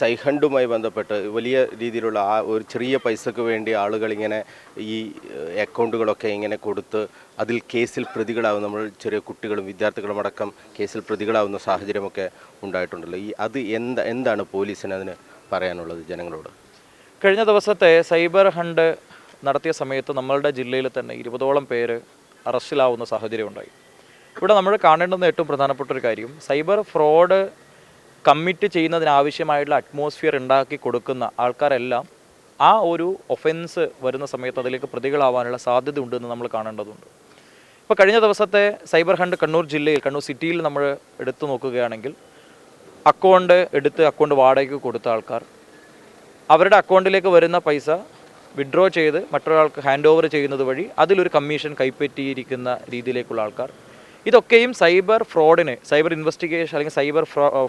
സൈഹണ്ടുമായി ബന്ധപ്പെട്ട് വലിയ രീതിയിലുള്ള ആ ഒരു ചെറിയ പൈസക്ക് വേണ്ടി ആളുകൾ ഇങ്ങനെ ഈ അക്കൗണ്ടുകളൊക്കെ ഇങ്ങനെ കൊടുത്ത് അതിൽ കേസിൽ പ്രതികളാവും നമ്മൾ ചെറിയ കുട്ടികളും വിദ്യാർത്ഥികളും അടക്കം കേസിൽ പ്രതികളാവുന്ന സാഹചര്യമൊക്കെ ഉണ്ടായിട്ടുണ്ടല്ലോ. ഈ അത് എന്താ എന്താണ് പോലീസിന് അതിന് പറയാനുള്ളത് ജനങ്ങളോട്? കഴിഞ്ഞ ദിവസത്തെ സൈബർ ഹണ്ട് നടത്തിയ സമയത്ത് നമ്മളുടെ ജില്ലയിൽ തന്നെ ഇരുപതോളം പേര് അറസ്റ്റിലാവുന്ന സാഹചര്യം ഉണ്ടായി. ഇവിടെ നമ്മൾ കാണേണ്ടുന്ന ഏറ്റവും പ്രധാനപ്പെട്ട ഒരു കാര്യം സൈബർ ഫ്രോഡ് കമ്മിറ്റ് ചെയ്യുന്നതിനാവശ്യമായിട്ടുള്ള അറ്റ്മോസ്ഫിയർ ഉണ്ടാക്കി കൊടുക്കുന്ന ആൾക്കാരെല്ലാം ആ ഒരു ഒഫൻസ് വരുന്ന സമയത്ത് അതിലേക്ക് പ്രതികളാവാനുള്ള സാധ്യത ഉണ്ടെന്ന് നമ്മൾ കാണേണ്ടതുണ്ട്. ഇപ്പോൾ കഴിഞ്ഞ ദിവസത്തെ സൈബർ ഹണ്ട് കണ്ണൂർ ജില്ലയിൽ കണ്ണൂർ സിറ്റിയിൽ നമ്മൾ എടുത്തു നോക്കുകയാണെങ്കിൽ അക്കൗണ്ട് എടുത്ത് അക്കൗണ്ട് വാടകയ്ക്ക് കൊടുത്ത ആൾക്കാർ അവരുടെ അക്കൗണ്ടിലേക്ക് വരുന്ന പൈസ വിഡ്രോ ചെയ്ത് മറ്റൊരാൾക്ക് ഹാൻഡ് ഓവർ ചെയ്യുന്നത് വഴി അതിലൊരു കമ്മീഷൻ കൈപ്പറ്റിയിരിക്കുന്ന രീതിയിലേക്കുള്ള ആൾക്കാർ ഇതൊക്കെയും സൈബർ ഫ്രോഡിനെ സൈബർ ഇൻവെസ്റ്റിഗേഷൻ അല്ലെങ്കിൽ സൈബർ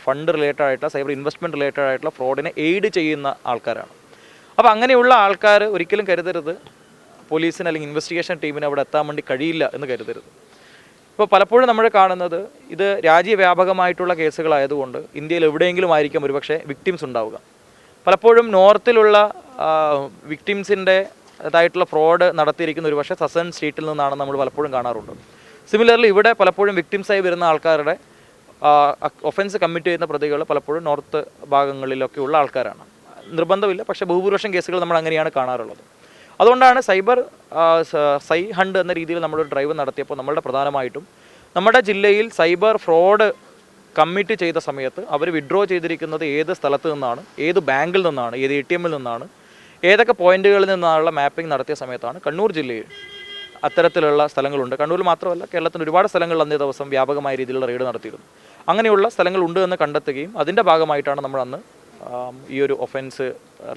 ഫണ്ട് റിലേറ്റഡ് ആയിട്ടുള്ള സൈബർ ഇൻവെസ്റ്റ്മെന്റ് റിലേറ്റഡ് ആയിട്ടുള്ള ഫ്രോഡിനെ എയ്ഡ് ചെയ്യുന്ന ആൾക്കാരാണ്. അപ്പോൾ അങ്ങനെയുള്ള ആൾക്കാർ ഒരിക്കലും കരുതരുത്. പോലീസിന് അല്ലെങ്കിൽ ഇൻവെസ്റ്റിഗേഷൻ ടീമിന് അവിടെ എത്താൻ വേണ്ടി കഴിയില്ല എന്ന് കരുതരുത്. ഇപ്പോൾ പലപ്പോഴും നമ്മൾ കാണുന്നത് ഇത് രാജ്യവ്യാപകമായിട്ടുള്ള കേസുകളായതുകൊണ്ട് ഇന്ത്യയിൽ എവിടെയെങ്കിലും ആയിരിക്കും ഒരുപക്ഷെ വിക്ടിംസ് ഉണ്ടാവുക. പലപ്പോഴും നോർത്തിലുള്ള വിക്ടിംസിന്റെ ഇതായിട്ടുള്ള ഫ്രോഡ് നടത്തിയിരിക്കുന്ന ഒരുപക്ഷെ സസൺ സ്ട്രീറ്റിൽ നിന്നാണ് നമ്മൾ പലപ്പോഴും കാണാറുണ്ട്. സിമിലർലി ഇവിടെ പലപ്പോഴും വിക്ടിംസായി വരുന്ന ആൾക്കാരുടെ ഒഫൻസ് കമ്മിറ്റ് ചെയ്യുന്ന പ്രതികൾ പലപ്പോഴും നോർത്ത് ഭാഗങ്ങളിലൊക്കെ ഉള്ള ആൾക്കാരാണ്. നിർബന്ധമില്ല പക്ഷേ ബഹുഭൂരിപക്ഷം കേസുകൾ നമ്മൾ അങ്ങനെയാണ് കാണാറുള്ളത്. അതുകൊണ്ടാണ് സൈബർ സൈ ഹണ്ട് എന്ന രീതിയിൽ നമ്മളൊരു ഡ്രൈവ് നടത്തിയപ്പോൾ നമ്മളുടെ പ്രധാനമായിട്ടും നമ്മുടെ ജില്ലയിൽ സൈബർ ഫ്രോഡ് കമ്മിറ്റ് ചെയ്ത സമയത്ത് അവർ വിഡ്രോ ചെയ്തിരിക്കുന്നത് ഏത് സ്ഥലത്ത് നിന്നാണ് ഏത് ബാങ്കിൽ നിന്നാണ് ഏത് എ നിന്നാണ് ഏതൊക്കെ പോയിന്റുകളിൽ നിന്നാണുള്ള മാപ്പിംഗ് നടത്തിയ സമയത്താണ് കണ്ണൂർ ജില്ലയിൽ അത്തരത്തിലുള്ള സ്ഥലങ്ങളുണ്ട്. കണ്ണൂരിൽ മാത്രമല്ല കേരളത്തിൽ ഒരുപാട് സ്ഥലങ്ങളിൽ അന്നേ ദിവസം വ്യാപകമായ രീതിയിലുള്ള റെയ്ഡ് നടത്തിയിരുന്നു. അങ്ങനെയുള്ള സ്ഥലങ്ങളുണ്ട് എന്ന് കണ്ടെത്തുകയും അതിന്റെ ഭാഗമായിട്ടാണ് നമ്മൾ അന്ന് ഈ ഒരു ഒഫൻസ്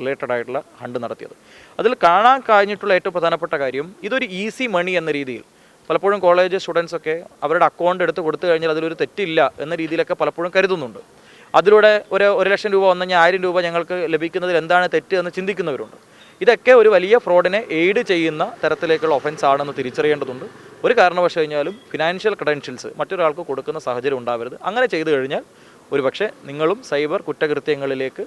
റിലേറ്റഡ് ആയിട്ടുള്ള ഹണ്ട് നടത്തിയത്. അതിൽ കാണാൻ കഴിഞ്ഞിട്ടുള്ള ഏറ്റവും പ്രധാനപ്പെട്ട കാര്യം ഇതൊരു ഈസി മണി എന്ന രീതിയിൽ പലപ്പോഴും കോളേജ് സ്റ്റുഡൻസ് ഒക്കെ അവരുടെ അക്കൗണ്ട് എടുത്ത് കൊടുത്തു കഴിഞ്ഞാൽ അതിലൊരു തെറ്റില്ല എന്ന രീതിയിലൊക്കെ പലപ്പോഴും കരുതുന്നുണ്ട്. അതിലൂടെ ഒരു ഒരു ലക്ഷം രൂപ വന്നു കഴിഞ്ഞാൽ ആയിരം രൂപ ഞങ്ങൾക്ക് ലഭിക്കുന്നതിൽ എന്താണ് തെറ്റ് എന്ന് ചിന്തിക്കുന്നവരുണ്ട്. ഇതൊക്കെ ഒരു വലിയ ഫ്രോഡിനെ എയ്ഡ് ചെയ്യുന്ന തരത്തിലേക്കുള്ള ഒഫൻസ് ആണെന്ന് തിരിച്ചറിയേണ്ടതുണ്ട്. ഒരു കാരണവശ കഴിഞ്ഞാലും ഫിനാൻഷ്യൽ ക്രെഡൻഷ്യൽസ് മറ്റൊരാൾക്ക് കൊടുക്കുന്ന സാഹചര്യം ഉണ്ടാവരുത്. അങ്ങനെ ചെയ്തു കഴിഞ്ഞാൽ ഒരുപക്ഷെ നിങ്ങളും സൈബർ കുറ്റകൃത്യങ്ങളിലേക്ക്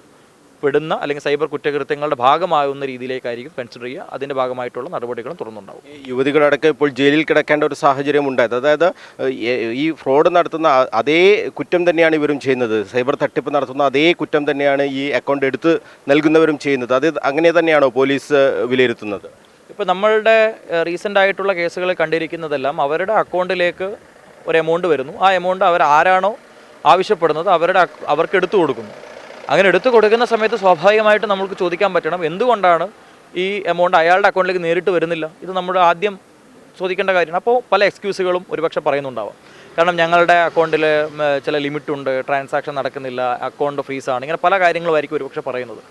പെടുന്ന അല്ലെങ്കിൽ സൈബർ കുറ്റകൃത്യങ്ങളുടെ ഭാഗമാകുന്ന രീതിയിലേക്കായിരിക്കും കൺസിഡർ ചെയ്യുക. അതിന്റെ ഭാഗമായിട്ടുള്ള നടപടികളും തുറന്നുണ്ടാവും യുവതികളടക്കം ഇപ്പോൾ ജയിലിൽ കിടക്കേണ്ട ഒരു സാഹചര്യം ഉണ്ടായത്. അതായത് ഈ ഫ്രോഡ് നടത്തുന്ന അതേ കുറ്റം തന്നെയാണ് ഇവരും ചെയ്യുന്നത്. സൈബർ തട്ടിപ്പ് നടത്തുന്ന അതേ കുറ്റം തന്നെയാണ് ഈ അക്കൗണ്ട് എടുത്ത് നൽകുന്നവരും ചെയ്യുന്നത്. അത് അങ്ങനെ തന്നെയാണോ പോലീസ് വിലയിരുത്തുന്നത്? ഇപ്പോൾ നമ്മളുടെ റീസെന്റ് ആയിട്ടുള്ള കേസുകൾ കണ്ടിരിക്കുന്നതെല്ലാം അവരുടെ അക്കൗണ്ടിലേക്ക് ഒരു എമൗണ്ട് വരുന്നു. ആ എമൗണ്ട് അവർ ആരാണോ ആവശ്യപ്പെടുന്നത് അവരുടെ അവർക്ക് എടുത്തു കൊടുക്കുന്നു. അങ്ങനെ എടുത്തു കൊടുക്കുന്ന സമയത്ത് സ്വാഭാവികമായിട്ട് നമുക്ക് ചോദിക്കാൻ പറ്റണം എന്തുകൊണ്ടാണ് ഈ എമൗണ്ട് അയാളുടെ അക്കൗണ്ടിലേക്ക് നേരിട്ട് വരുന്നില്ല? ഇത് നമ്മൾ ആദ്യം ചോദിക്കേണ്ട കാര്യമാണ്. അപ്പോൾ പല എക്സ്ക്യൂസുകളും ഒരുപക്ഷെ പറയുന്നുണ്ടാവാം. കാരണം ഞങ്ങളുടെ അക്കൗണ്ടിൽ ചില ലിമിറ്റുണ്ട് ട്രാൻസാക്ഷൻ നടക്കുന്നില്ല അക്കൗണ്ട് ഫ്രീസാണ് ഇങ്ങനെ പല കാര്യങ്ങളുമായിരിക്കും ഒരുപക്ഷെ പറയുന്നത്.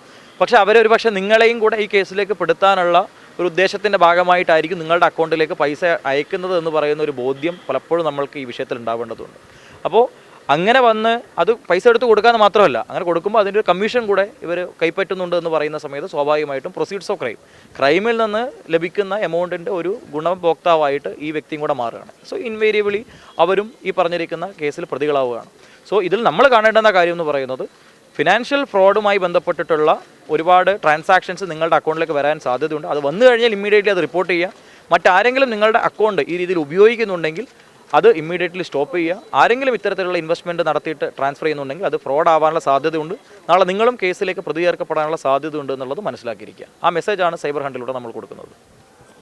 പക്ഷേ അവരൊരുപക്ഷെ നിങ്ങളെയും കൂടെ ഈ കേസിലേക്ക് പെടുത്താനുള്ള ഒരു ഉദ്ദേശത്തിന്റെ ഭാഗമായിട്ടായിരിക്കും നിങ്ങളുടെ അക്കൗണ്ടിലേക്ക് പൈസ അയക്കുന്നത് എന്ന് പറയുന്ന ഒരു ബോധ്യം പലപ്പോഴും നമ്മൾക്ക് ഈ വിഷയത്തിൽ ഉണ്ടാവേണ്ടതുണ്ട്. അപ്പോൾ അങ്ങനെ വന്ന് അത് പൈസ എടുത്ത് കൊടുക്കാന്ന് മാത്രമല്ല അങ്ങനെ കൊടുക്കുമ്പോൾ അതിന്റെ ഒരു കമ്മീഷൻ കൂടെ ഇവർ കൈപ്പറ്റുന്നുണ്ട് എന്ന് പറയുന്ന സമയത്ത് സ്വാഭാവികമായിട്ടും പ്രൊസീഡ്സ് ഓഫ് ക്രൈം ക്രൈമിൽ നിന്ന് ലഭിക്കുന്ന എമൗണ്ടിന്റെ ഒരു ഗുണഭോക്താവായിട്ട് ഈ വ്യക്തിയും കൂടെ മാറുകയാണ്. സോ ഇൻവേരിയബിളി അവരും ഈ പറഞ്ഞിരിക്കുന്ന കേസിൽ പ്രതികളാവുകയാണ്. സോ ഇതിൽ നമ്മൾ കാണേണ്ടുന്ന കാര്യം എന്ന് പറയുന്നത് ഫിനാൻഷ്യൽ ഫ്രോഡുമായി ബന്ധപ്പെട്ടിട്ടുള്ള ഒരുപാട് ട്രാൻസാക്ഷൻസ് നിങ്ങളുടെ അക്കൗണ്ടിലേക്ക് വരാൻ സാധ്യതയുണ്ട്. അത് വന്നു കഴിഞ്ഞാൽ ഇമ്മീഡിയറ്റ്ലി അത് റിപ്പോർട്ട് ചെയ്യുക മറ്റാരെങ്കിലും നിങ്ങളുടെ അക്കൗണ്ട് ഈ രീതിയിൽ ഉപയോഗിക്കുന്നുണ്ടെങ്കിൽ അത് ഇമ്മീഡിയറ്റ്ലി സ്റ്റോപ്പ് ചെയ്യുക. ആരെങ്കിലും ഇത്തരത്തിലുള്ള ഇൻവെസ്റ്റ്മെന്റ് നടത്തിയിട്ട് ട്രാൻസ്ഫർ ചെയ്യുന്നുണ്ടെങ്കിൽ അത് ഫ്രോഡ് ആവാനുള്ള സാധ്യതയുണ്ട്. നാളെ നിങ്ങളും കേസിലേക്ക് പ്രതി ചേർക്കപ്പെടാനുള്ള സാധ്യതയുണ്ട് എന്നുള്ളത് മനസ്സിലാക്കിയിരിക്കുക. ആ മെസ്സേജാണ് സൈബർ ഹണ്ടിലൂടെ നമ്മൾ കൊടുക്കുന്നത്.